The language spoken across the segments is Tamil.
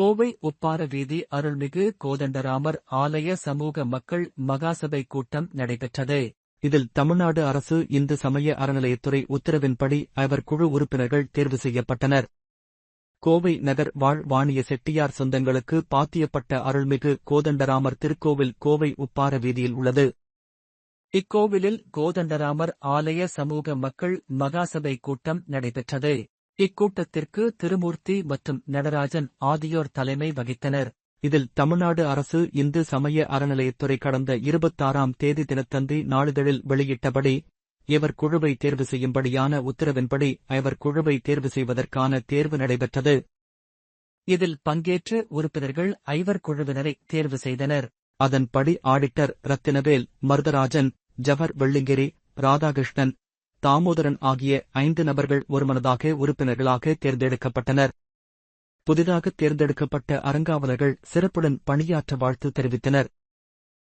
கோவை உப்பார வீதி அருள்மிகு கோதண்டராமர் ஆலய சமூக மக்கள் மகாசபை கூட்டம் நடைபெற்றது. இதில் தமிழ்நாடு அரசு இந்து சமய அறநிலையத்துறை உத்தரவின்படி அவர் குழு உறுப்பினர்கள் தேர்வு செய்யப்பட்டனர். கோவை நகர் வாழ் வாணிய செட்டியார் சொந்தங்களுக்கு பாத்தியப்பட்ட அருள்மிகு கோதண்டராமர் திருக்கோவில் கோவை உப்பார வீதியில் உள்ளது. இக்கோவிலில் கோதண்டராமர் ஆலய சமூக மக்கள் மகாசபை கூட்டம் நடைபெற்றது. இக்கூட்டத்திற்கு திருமூர்த்தி மற்றும் நடராஜன் ஆகியோர் தலைமை வகித்தனர். இதில் தமிழ்நாடு அரசு இந்து சமய அறநிலையத்துறை கடந்த இருபத்தாறாம் தேதி தினத்தந்தி நாளிதழில் வெளியிட்டபடி இவர் குழுவை தேர்வு செய்யும்படியான உத்தரவின்படி அவர் குழுவை தேர்வு செய்வதற்கான தேர்வு நடைபெற்றது. இதில் பங்கேற்று உறுப்பினர்கள் ஐவர் குழுவினரை தேர்வு செய்தனர். அதன்படி ஆடிட்டர் ரத்தினவேல் மருதராஜன் ஜவர் வெள்ளிங்கிரி ராதாகிருஷ்ணன் தாமோதரன் ஆகிய ஐந்து நபர்கள் ஒருமனதாக உறுப்பினர்களாக தேர்ந்தெடுக்கப்பட்டனர். புதிதாக தேர்ந்தெடுக்கப்பட்ட அறங்காவலர்கள் சிறப்புடன் பணியாற்ற வாழ்த்து தெரிவித்தனர்.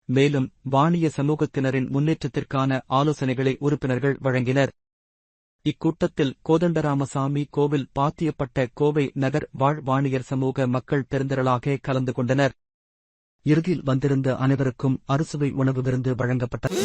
மேலும் வாணிய சமூகத்தினரின் முன்னேற்றத்திற்கான ஆலோசனைகளை உறுப்பினர்கள் வழங்கினர். இக்கூட்டத்தில் கோதண்டராமசாமி கோவில் பாத்தியப்பட்ட கோவை நகர் வாழ் வாணியர் சமூக மக்கள் பெருந்திரளாக கலந்து கொண்டனர். இறுதியில் வந்திருந்த அனைவருக்கும் அறுசுவை உணவு விருந்து வழங்கப்பட்டது.